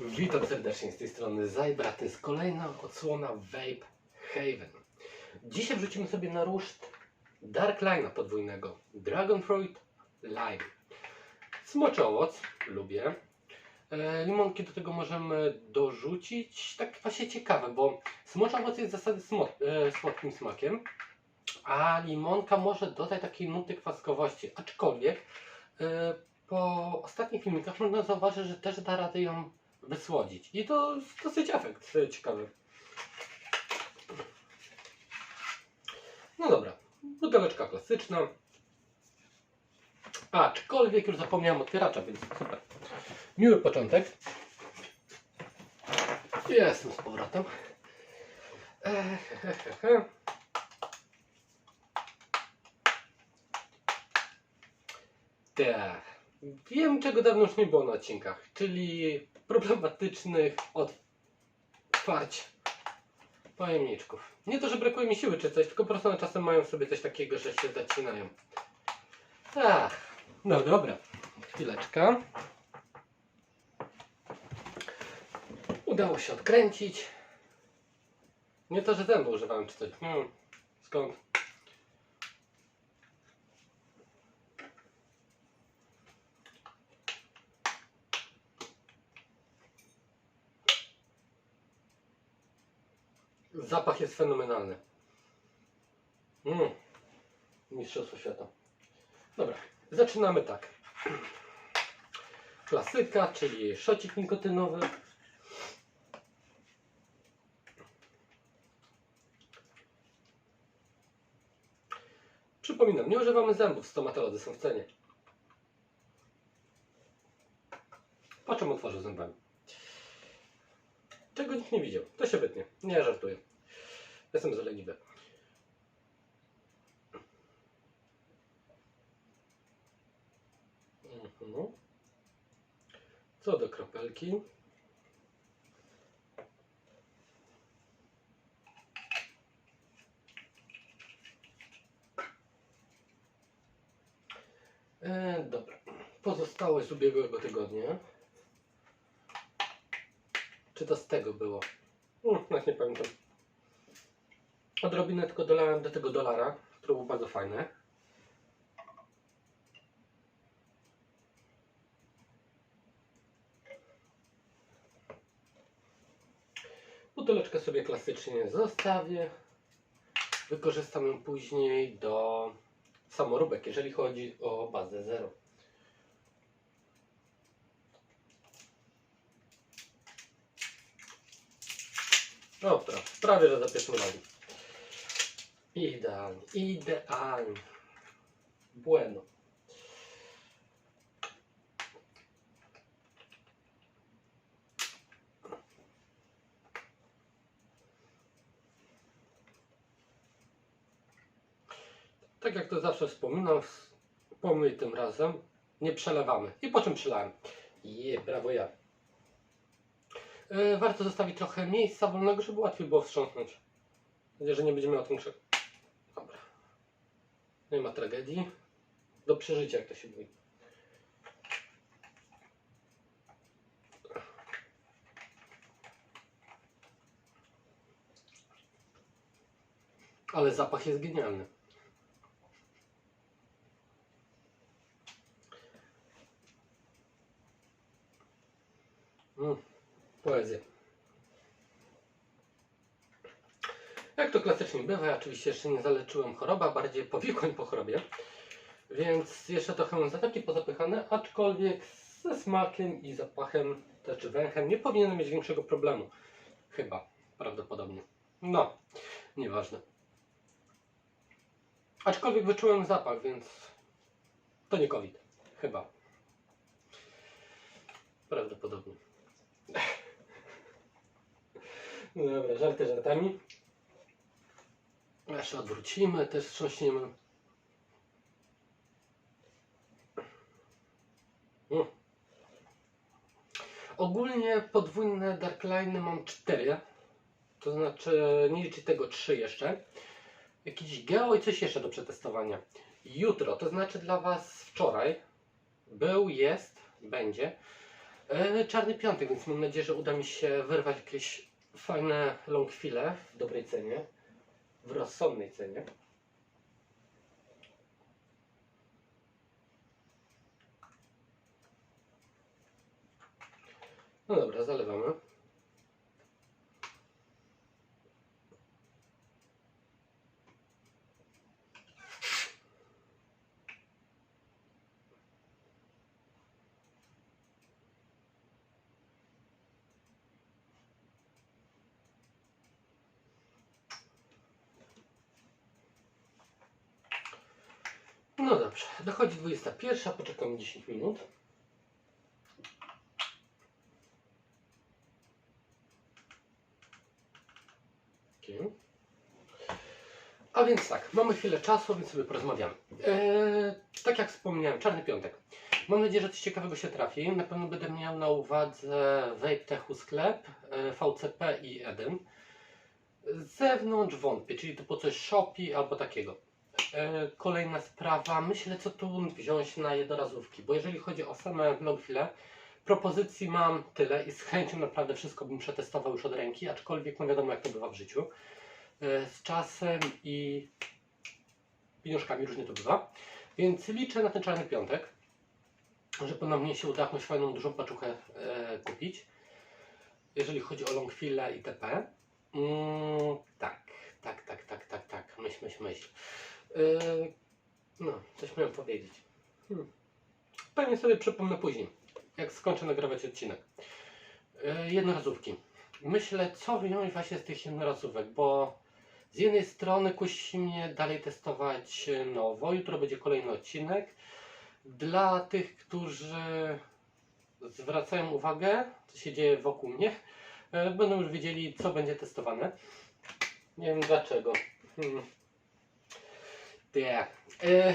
Witam serdecznie z tej strony Zajbra. To jest kolejna odsłona Vape Haven. Dzisiaj wrzucimy sobie na ruszt Dark Line'a podwójnego Dragon Fruit Lime. Smoczy owoc, lubię. E, limonki do tego możemy dorzucić. Tak właśnie ciekawe, bo smoczy owoc jest zasadzie smo, e, słodkim smakiem, a limonka może dodać takiej nuty kwaskowości. Aczkolwiek e, po ostatnich filmikach można zauważyć, że też da radę ją wysłodzić. I to dosyć efekt e, ciekawy. No dobra, buteleczka klasyczna. Aczkolwiek już zapomniałem otwieracza, więc super. Miły początek. Jestem z powrotem. Eee, he, he, he. Tak. Wiem, czego dawno już nie było na odcinkach, czyli problematycznych otwarć pojemniczków. Nie to, że brakuje mi siły czy coś, tylko po prostu one czasem mają sobie coś takiego, że się zacinają. Tak. No dobra. Chwileczka. Udało się odkręcić. Nie to, że zęby używałem czy coś. Hmm. Skąd? Zapach jest fenomenalny. Mm. Mistrzostwo świata. Dobra, zaczynamy tak. Klasyka, czyli szocik nikotynowy. Przypominam, nie używamy zębów, stomatolodzy są w cenie. Po czym otworzył zębami? Czego nikt nie widział. To się wytnie. Nie żartuję. Jestem zaleniwy. Mhm. Co do kropelki. E, dobra. Z ubiegłego tygodnia. Czy to z tego było? Hmm, nawet nie pamiętam. Odrobinę tylko dolałem do tego dolara, które było bardzo fajne. Buteleczkę sobie klasycznie zostawię. Wykorzystam ją później do samoróbek, jeżeli chodzi o bazę 0. Dobra, prawie że za pierwszym razem. Idealnie, idealnie. Bueno. Tak jak to zawsze wspominam, wspomnę tym razem, nie przelewamy. I po czym przelałem? Je, brawo ja. E, warto zostawić trochę miejsca wolnego, żeby łatwiej było wstrząsnąć. Nadzieję, że nie będziemy o tym krzyk. Dobra. Nie ma tragedii. Do przeżycia, jak to się mówi. Ale zapach jest genialny. Mm, poezja. Jak to klasycznie bywa, ja oczywiście jeszcze nie zaleczyłem choroba, bardziej powikłań po chorobie. Więc jeszcze trochę zateki pozapychane, aczkolwiek ze smakiem i zapachem, to znaczy węchem, nie powinienem mieć większego problemu. Chyba, prawdopodobnie. No, nieważne. Aczkolwiek wyczułem zapach, więc to nie COVID. Chyba. Prawdopodobnie. No dobra, żarty żartami. Jeszcze odwrócimy, też wstrząśniemy. Mm. Ogólnie podwójne darkliny mam 4. To znaczy, nie liczy tego 3 jeszcze. Jakiś geo i coś jeszcze do przetestowania. Jutro, to znaczy dla Was wczoraj, był, jest, będzie E, czarny piątek, więc mam nadzieję, że uda mi się wyrwać jakieś fajne long file w dobrej cenie, w rozsądnej cenie. No dobra, zalewamy. No dobrze, dochodzi 21, poczekamy 10 minut. Okej. A więc tak, mamy chwilę czasu, więc sobie porozmawiamy. Eee, tak jak wspomniałem, czarny piątek. Mam nadzieję, że coś ciekawego się trafi. Na pewno będę miał na uwadze Vape Sklep, e, VCP i Eden. Z zewnątrz wątpię, czyli typu coś Shopee albo takiego. E, Kolejna sprawa, myślę co tu wziąć na jednorazówki, bo jeżeli chodzi o same logfile, propozycji mam tyle i z chęcią naprawdę wszystko bym przetestował już od ręki, aczkolwiek no wiadomo jak to bywa w życiu. E, Z czasem i pieniążkami różnie to bywa. Więc liczę na ten czarny piątek, że ponownie się uda jakąś fajną, dużą paczuchę e, kupić. Jeżeli chodzi o longfile itp. Mm, tak, tak, tak, tak, tak, tak, myśl, myśl, myśl. Yy, no, coś miałem powiedzieć. Hmm. Pewnie sobie przypomnę później, jak skończę nagrywać odcinek. Yy, jednorazówki. Myślę, co wyjąć właśnie z tych jednorazówek, bo z jednej strony kusi mnie dalej testować nowo. Jutro będzie kolejny odcinek. Dla tych, którzy zwracają uwagę, co się dzieje wokół mnie, yy, będą już wiedzieli, co będzie testowane. Nie wiem dlaczego. Hmm. Nie. E,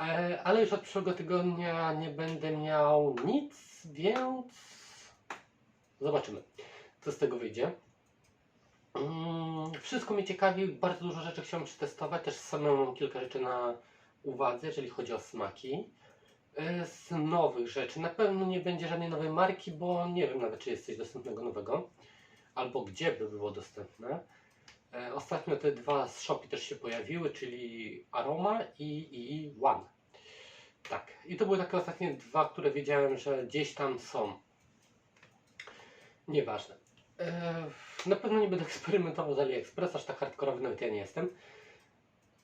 e, ale już od przyszłego tygodnia nie będę miał nic, więc zobaczymy, co z tego wyjdzie. Mm, Wszystko mnie ciekawi, bardzo dużo rzeczy chciałem przetestować, też samemu mam kilka rzeczy na uwadze, jeżeli chodzi o smaki. E, Z nowych rzeczy, na pewno nie będzie żadnej nowej marki, bo nie wiem nawet, czy jest coś dostępnego nowego, albo gdzie by było dostępne. E, Ostatnio te dwa z Shopee też się pojawiły, czyli Aroma i, i One. Tak. I to były takie ostatnie dwa, które wiedziałem, że gdzieś tam są. Nieważne. E, Na pewno nie będę eksperymentował z AliExpress, aż tak hardkorowy nawet ja nie jestem.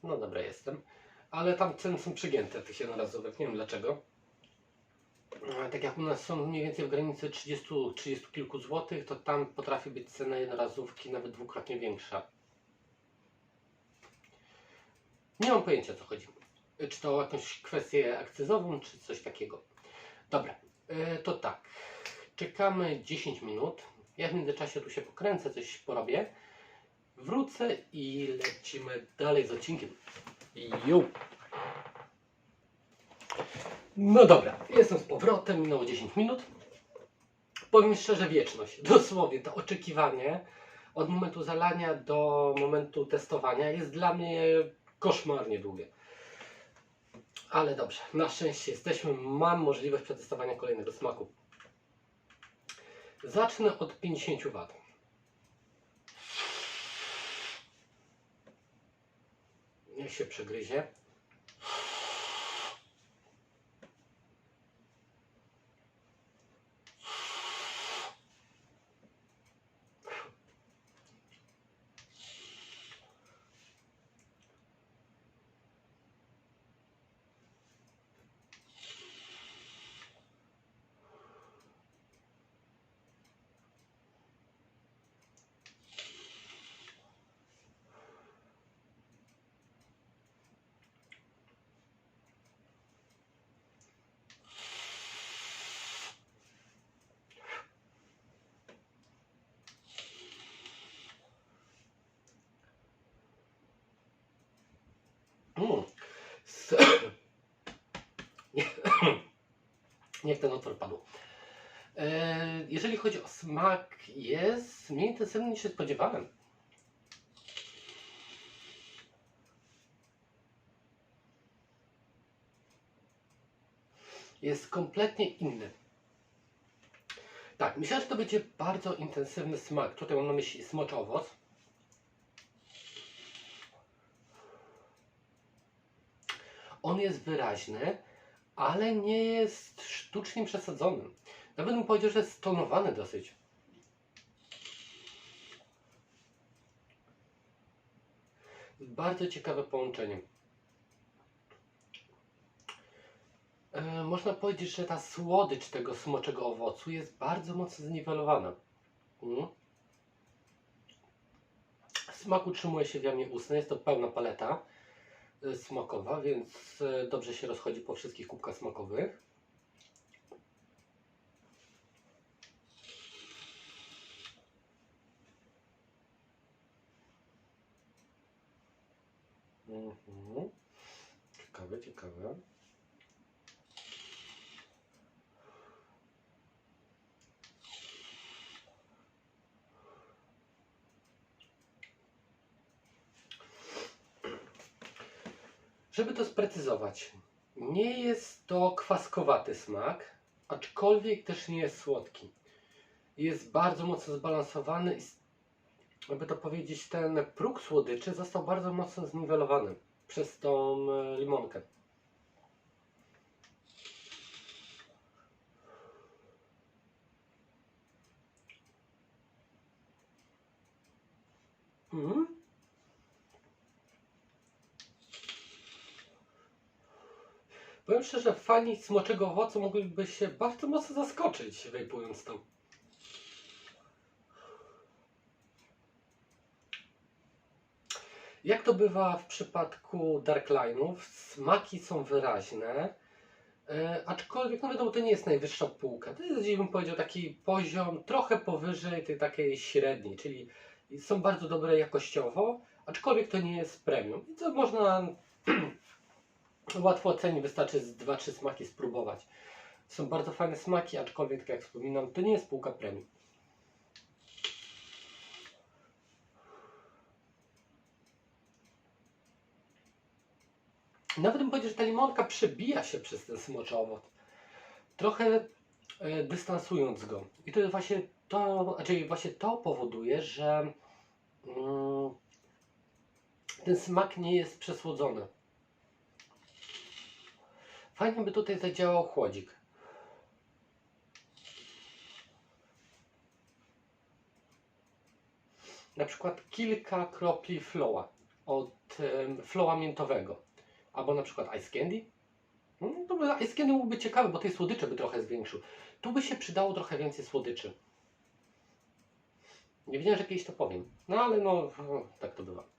No dobra, jestem. Ale tam ceny są przygięte tych jednorazówek, nie wiem dlaczego. E, Tak jak u nas są mniej więcej w granicy 30, 30 kilku złotych, to tam potrafi być cena jednorazówki nawet dwukrotnie większa. Nie mam pojęcia o co chodzi. Czy to o jakąś kwestię akcyzową, czy coś takiego. Dobra, e, to tak. Czekamy 10 minut. Ja w międzyczasie tu się pokręcę, coś porobię. Wrócę i lecimy dalej z odcinkiem. Ju. No dobra, jestem z powrotem, minęło 10 minut. Powiem szczerze, wieczność. Dosłownie to oczekiwanie od momentu zalania do momentu testowania jest dla mnie koszmarnie długie. Ale dobrze, na szczęście jesteśmy, mam możliwość przetestowania kolejnego smaku. Zacznę od 50 W. Niech się przegryzie. Mm. S- Nie- Niech ten otwór padł. E, Jeżeli chodzi o smak, jest mniej intensywny niż się spodziewałem. Jest kompletnie inny. Tak, myślę, że to będzie bardzo intensywny smak. Tutaj mam na myśli smoczy owoc. On jest wyraźny, ale nie jest sztucznie przesadzony. Nawet bym powiedział, że jest stonowany dosyć. Bardzo ciekawe połączenie. E, można powiedzieć, że ta słodycz tego smoczego owocu jest bardzo mocno zniwelowana. Mm. Smak utrzymuje się w jamie ustnej, jest to pełna paleta smakowa, więc e, dobrze się rozchodzi po wszystkich kubkach smakowych. Mhm. Ciekawe, ciekawe. Żeby to sprecyzować, nie jest to kwaskowaty smak, aczkolwiek też nie jest słodki. Jest bardzo mocno zbalansowany i, jakby to powiedzieć, ten próg słodyczy został bardzo mocno zniwelowany przez tą e, limonkę. Mhm. Powiem szczerze, fani smoczego owocu mogliby się bardzo mocno zaskoczyć, wejpując to. Jak to bywa w przypadku Darkline'ów, smaki są wyraźne, e, aczkolwiek no wiadomo, to nie jest najwyższa półka. To jest, bym powiedział, taki poziom trochę powyżej tej takiej średniej, czyli są bardzo dobre jakościowo, aczkolwiek to nie jest premium. I to można łatwo ocenić, wystarczy z 2-3 smaki spróbować. Są bardzo fajne smaki, aczkolwiek tak jak wspominam, to nie jest półka premium. Nawet bym powiedział, że ta limonka przebija się przez ten smoczy owoc. Trochę e, dystansując go. I to jest właśnie to, znaczy właśnie to powoduje, że mm, ten smak nie jest przesłodzony. Fajnie by tutaj zadziałał chłodzik. Na przykład kilka kropli floa od um, floa miętowego. Albo na przykład ice candy. By, ice candy byłby ciekawy, bo tej słodycze by trochę zwiększył. Tu by się przydało trochę więcej słodyczy. Nie wiedziałem, że kiedyś to powiem. No ale no, tak to bywa.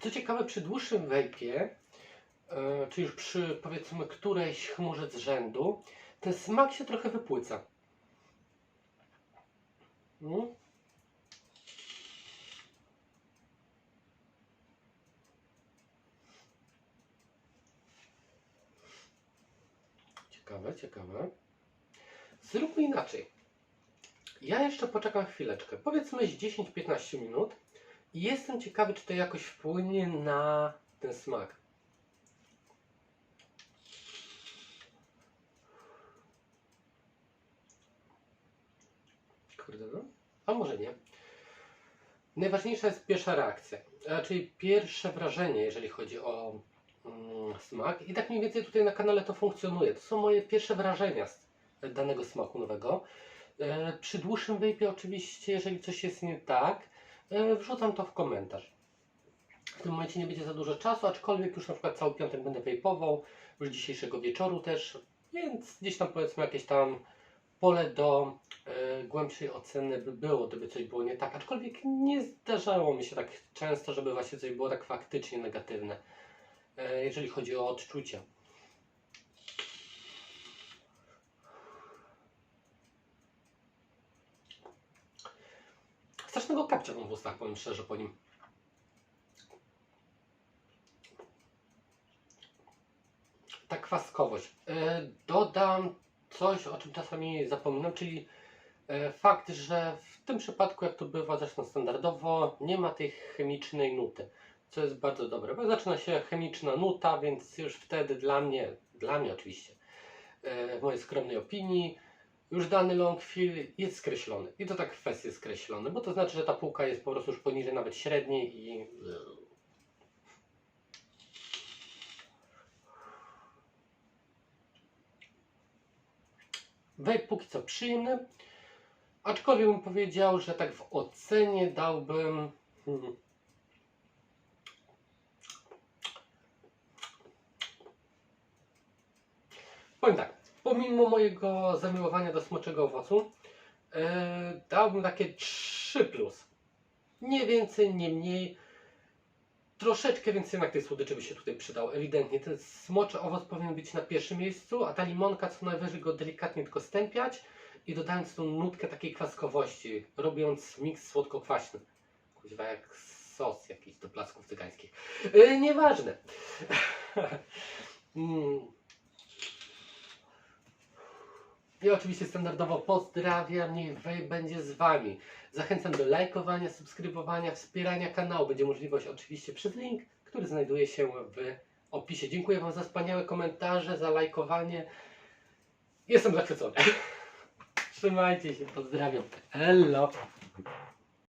Co ciekawe, przy dłuższym wejpie, e, czy już przy powiedzmy którejś chmurze z rzędu, ten smak się trochę wypłyca. Mm. Ciekawe, ciekawe. Zróbmy inaczej. Ja jeszcze poczekam chwileczkę, powiedzmy z 10-15 minut i jestem ciekawy, czy to jakoś wpłynie na ten smak. Kurde, no. A może nie. Najważniejsza jest pierwsza reakcja, czyli pierwsze wrażenie, jeżeli chodzi o mm, smak. I tak mniej więcej tutaj na kanale to funkcjonuje. To są moje pierwsze wrażenia z danego smaku nowego. E, przy dłuższym wyjpie oczywiście, jeżeli coś jest nie tak, wrzucam to w komentarz. W tym momencie nie będzie za dużo czasu, aczkolwiek już na przykład cały piątek będę wejpował, już dzisiejszego wieczoru też, więc gdzieś tam powiedzmy jakieś tam pole do e, głębszej oceny by było, gdyby coś było nie tak, aczkolwiek nie zdarzało mi się tak często, żeby właśnie coś było tak faktycznie negatywne, e, jeżeli chodzi o odczucia. Strasznego kapcia mam w ustach, powiem szczerze po nim. Ta kwaskowość. E, dodam coś, o czym czasami zapominam, czyli e, fakt, że w tym przypadku, jak to bywa zresztą standardowo, nie ma tej chemicznej nuty. co jest bardzo dobre, bo zaczyna się chemiczna nuta, więc już wtedy dla mnie, dla mnie oczywiście, e, w mojej skromnej opinii, już dany long fill jest skreślony. I to tak w kwestii skreślony, bo to znaczy, że ta półka jest po prostu już poniżej nawet średniej i... Vape póki co przyjemny, aczkolwiek bym powiedział, że tak w ocenie dałbym... Hmm, Powiem tak, pomimo mojego zamiłowania do smoczego owocu, e, dałbym takie 3 plus. Nie więcej, nie mniej. Troszeczkę więcej jednak tej słodyczy by się tutaj przydał. Ewidentnie ten smoczy owoc powinien być na pierwszym miejscu, a ta limonka co najwyżej go delikatnie tylko stępiać i dodając tą nutkę takiej kwaskowości, robiąc miks słodko-kwaśny. Kuźwa jak sos jakiś do placków cygańskich. E, nieważne. mm. I oczywiście standardowo pozdrawiam, niech Wej będzie z Wami. Zachęcam do lajkowania, subskrybowania, wspierania kanału. Będzie możliwość oczywiście przez link, który znajduje się w opisie. Dziękuję Wam za wspaniałe komentarze, za lajkowanie. Jestem zachwycony. Trzymajcie się, pozdrawiam. Hello.